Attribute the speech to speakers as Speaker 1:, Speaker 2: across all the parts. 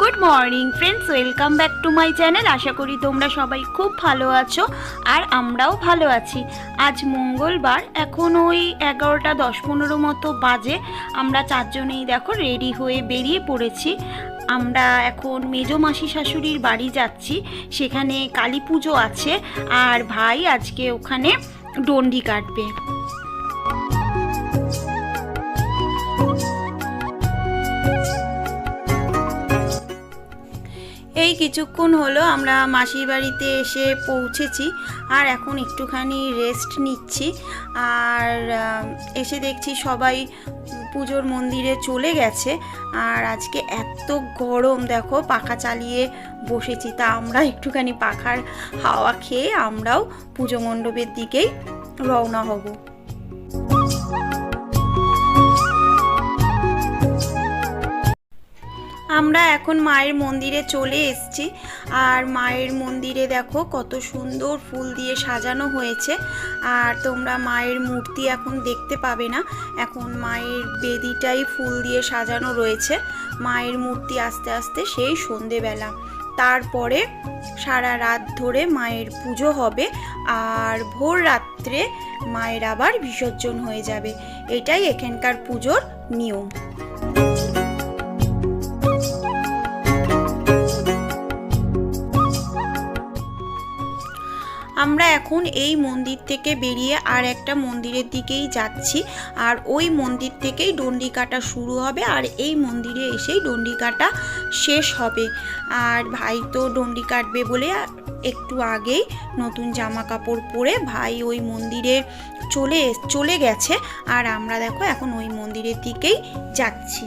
Speaker 1: Good morning friends welcome back to my channel আশা করি তোমরা সবাই খুব ভালো আছো আর আমরাও ভালো আছি। আজ মঙ্গলবার, এখন ওই এগারোটা দশ পনেরো মতো বাজে। আমরা চারজনেই দেখো রেডি হয়ে বেরিয়ে পড়েছি। আমরা এখন মেজো মাসি শাশুড়ির বাড়ি যাচ্ছি। সেখানে কালী পুজো আছে। আর ভাই আজকে ওখানে ডন্ডি কাটবে। কিছুক্ষণ হলো আমরা মাসির বাড়িতে এসে পৌঁছেছি আর এখন একটুখানি রেস্ট নিচ্ছি। আর এসে দেখছি সবাই পুজোর মন্দিরে চলে গেছে। আর আজকে এত গরম, দেখো, পাখা চালিয়ে বসেছি। তা আমরা একটুখানি পাখার হাওয়া খেয়ে আমরাও পুজো মণ্ডপের দিকেই রওনা হব। আমরা এখন মায়ের মন্দিরে চলে এসেছি। আর মায়ের মন্দিরে দেখো কত সুন্দর ফুল দিয়ে সাজানো হয়েছে। আর তোমরা মায়ের মূর্তি এখন দেখতে পাবে না। এখন মায়ের বেদিটাই ফুল দিয়ে সাজানো রয়েছে। মায়ের মূর্তি আস্তে আস্তে সেই সন্ধেবেলা। তারপরে সারা রাত ধরে মায়ের পুজো হবে। আর ভোর রাত্রে মায়ের আবার বিসর্জন হয়ে যাবে। এটাই এখানকার পুজোর নিয়ম। আমরা এখন এই মন্দির থেকে বেরিয়ে আর একটা মন্দিরের দিকেই যাচ্ছি। আর ওই মন্দির থেকেই ডন্ডি কাটা শুরু হবে আর এই মন্দিরে এসেই ডন্ডি কাটা শেষ হবে। আর ভাই তো ডন্ডি কাটবে বলে একটু আগেই নতুন জামা কাপড় পরে ভাই ওই মন্দিরে চলে চলে গেছে। আর আমরা দেখো এখন ওই মন্দিরের দিকেই যাচ্ছি।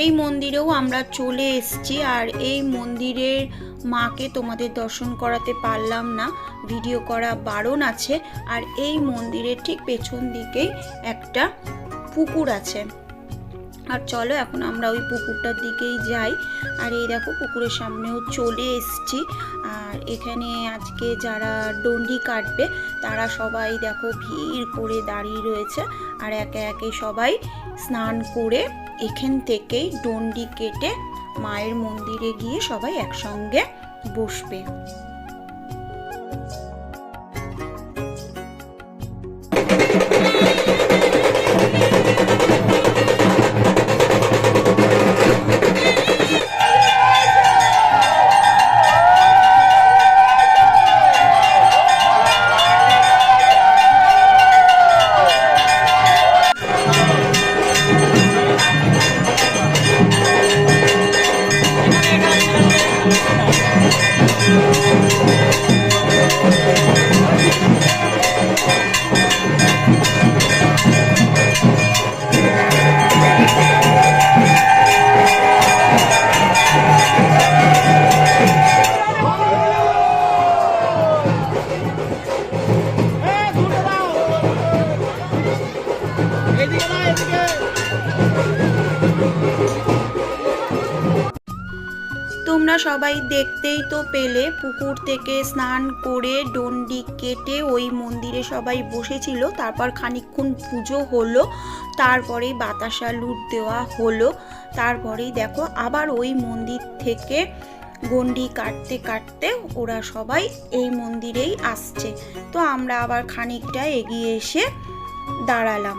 Speaker 1: এই মন্দিরেও আমরা চলে এসেছি আর এই মন্দিরের মাকে তোমাদের দর্শন করাতে পারলাম না। ভিডিও করা বারণ আছে আর এই মন্দিরের ঠিক পেছন দিকেই একটা পুকুর আছে। আর চলো এখন আমরা ওই পুকুরটার দিকেই যাই। আর এই দেখো পুকুরের সামনেও চলে এসছি। আর এখানে আজকে যারা ডন্ডি কাটবে, তারা সবাই দেখো ভিড় করে দাঁড়িয়ে রয়েছে। আর একে একে সবাই স্নান করে এখান থেকেই ডন্ডি কেটে মায়ের মন্দিরে গিয়ে সবাই একসঙ্গে বসবে।
Speaker 2: Thank you.
Speaker 1: তোমরা সবাই দেখতেই তো পেলে, পুকুর থেকে স্নান করে ডন্ডি কেটে ওই মন্দিরে সবাই বসেছিল, তারপর খানিকক্ষণ পুজো হলো, তারপরেই বাতাসা লুট দেওয়া হলো, তারপরেই দেখো আবার ওই মন্দির থেকে গন্ডি কাটতে কাটতে ওরা সবাই এই মন্দিরেই আসছে। তো আমরা আবার খানিকটা এগিয়ে এসে দাঁড়ালাম।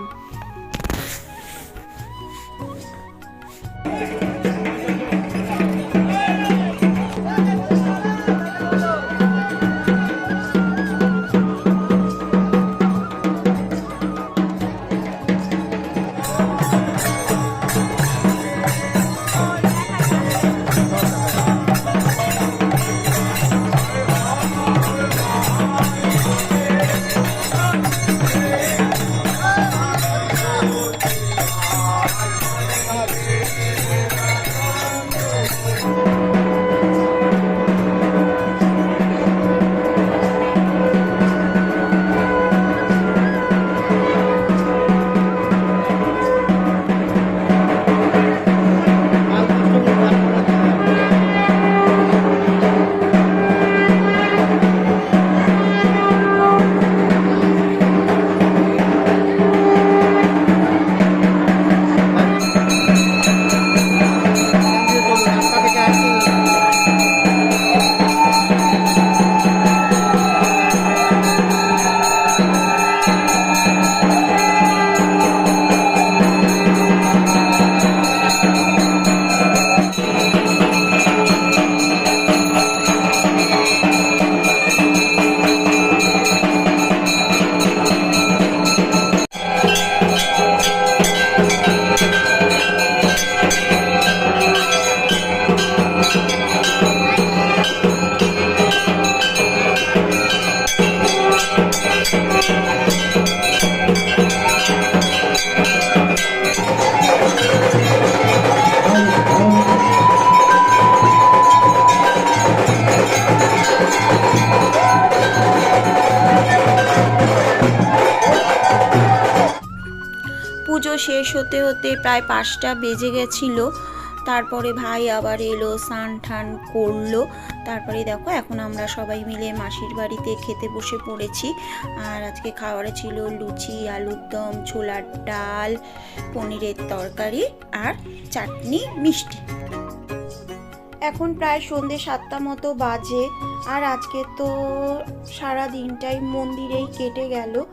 Speaker 1: শেষ হতে হতে প্রায় পাঁচটা বেজে গেছিল। তারপরে ভাই আবার এলো, স্নান টান করল। তারপরে দেখো, এখন আমরা সবাই মিলে মাসির বাড়িতে খেতে বসে পড়েছি। আর আজকে খাবারে ছিল লুচি, আলুর দম, ছোলার ডাল, পনিরের তরকারি আর চাটনি মিষ্টি। এখন প্রায় সন্ধে সাতটা মতো বাজে। আর আজকে তো সারা দিনটাই মন্দিরেই কেটে গেল।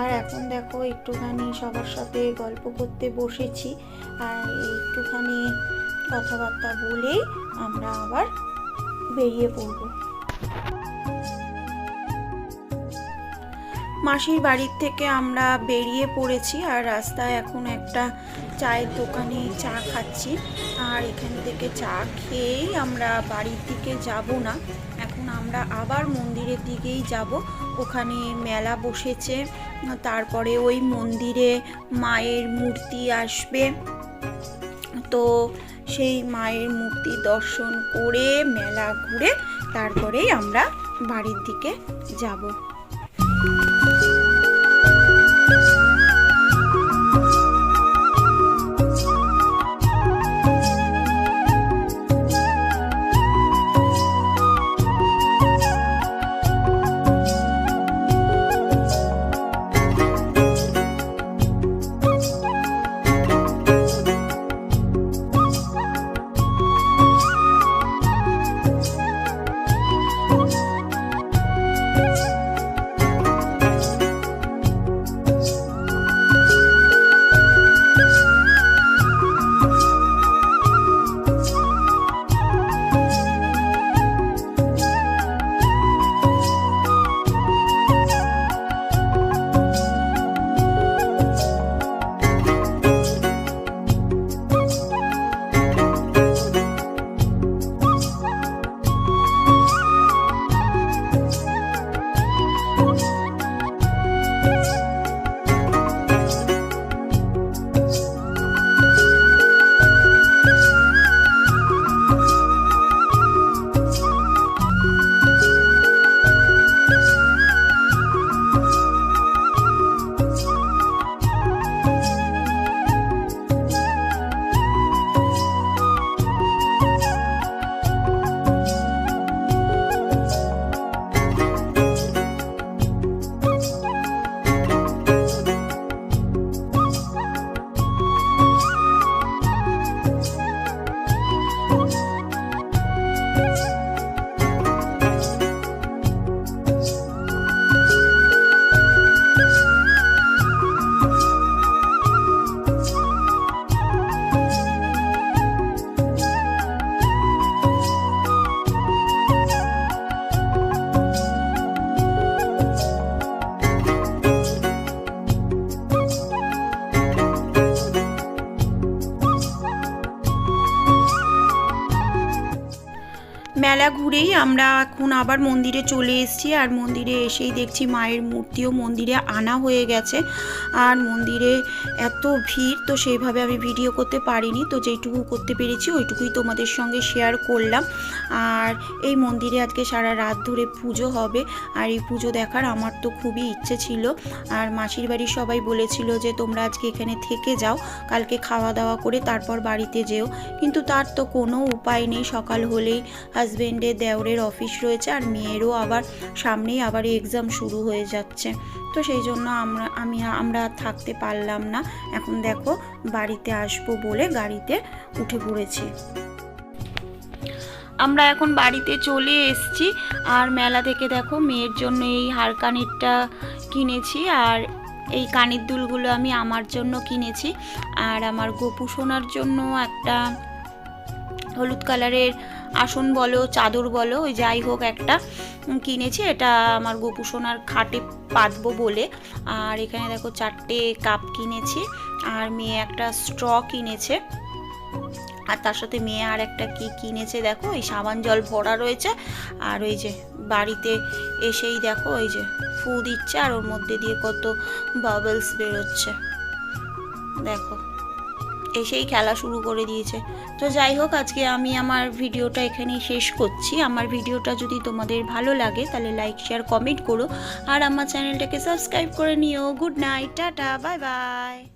Speaker 1: আর এখন দেখো একটুখানি সবার সাথে গল্প করতে বসেছি। আর একটুখানি কথাবার্তা বলেই আমরা আবার বেরিয়ে পড়ব। মাসির বাড়ির থেকে আমরা বেরিয়ে পড়েছি আর রাস্তায় এখন একটা চায়ের দোকানে চা খাচ্ছি। আর এখান থেকে চা খেয়েই আমরা বাড়ির দিকে যাব না। আমরা আবার মন্দিরের দিকেই যাব। ওখানে মেলা বসেছে। তারপরে ওই মন্দিরে মায়ের মূর্তি আসবে। তো সেই মায়ের মূর্তি দর্শন করে মেলা ঘুরে তারপরেই আমরা বাড়ির দিকে যাব। মেলা ঘুরেই আমরা এখন আবার মন্দিরে চলে এসেছি। আর মন্দিরে এসেই দেখছি মায়ের মূর্তিও মন্দিরে আনা হয়ে গেছে। আর মন্দিরে এত ভিড়, তো সেইভাবে আমি ভিডিও করতে পারিনি। তো যেইটুকু করতে পেরেছি, ওইটুকুই তোমাদের সঙ্গে শেয়ার করলাম। আর এই মন্দিরে আজকে সারা রাত ধরে পুজো হবে। আর এই পুজো দেখার আমার তো খুবই ইচ্ছে ছিল। আর মাসির বাড়ির সবাই বলেছিল যে, তোমরা আজকে এখানে থেকে যাও, কালকে খাওয়া দাওয়া করে তারপর বাড়িতে যেও। কিন্তু তার তো কোনো উপায় নেই, সকাল হলেই হাজবেন্ডের দেওরের অফিস রয়েছে আর মেয়েরও আবার সামনেই আবার এক্সাম শুরু হয়ে যাচ্ছে। তো সেই জন্য আমরা, আমি, আমরা থাকতে পারলাম না। এখন দেখো বাড়িতে আসব বলে গাড়িতে উঠে পড়েছি। আমরা এখন বাড়িতে চলে এসেছি আর মেলা থেকে দেখো মেয়ের জন্য এই হার কানেরটা কিনেছি আর এই কানের দুলগুলো আমি আমার জন্য কিনেছি। আর আমার গোপু জন্য একটা হলুদ কালারের আসন বলো, চাদর বলো, ওই যাই হোক একটা কিনেছি। এটা আমার গোপু সোনার খাটে পাতবো বলে। আর এখানে দেখো চারটে কাপ কিনেছি। আর মেয়ে একটা স্ট্র কিনেছে। আর তার সাথে মেয়ে আর একটা কি কিনেছে দেখো? এই সাবান জল ভরা রয়েছে। আর ওই যে বাড়িতে এসেই দেখো, ওই যে ফু দিচ্ছে আর ওর মধ্যে দিয়ে কত বাবলস বেরোচ্ছে। দেখো। এসেই খেলা শুরু করে দিয়েছে। তো যাই হোক, আজকে আমি আমার ভিডিওটা এখানেই শেষ করছি। আমার ভিডিওটা যদি তোমাদের ভালো লাগে, তাহলে লাইক শেয়ার কমেন্ট করো। আর আমার চ্যানেলটাকে সাবস্ক্রাইব করে নিও। Good night tata bye bye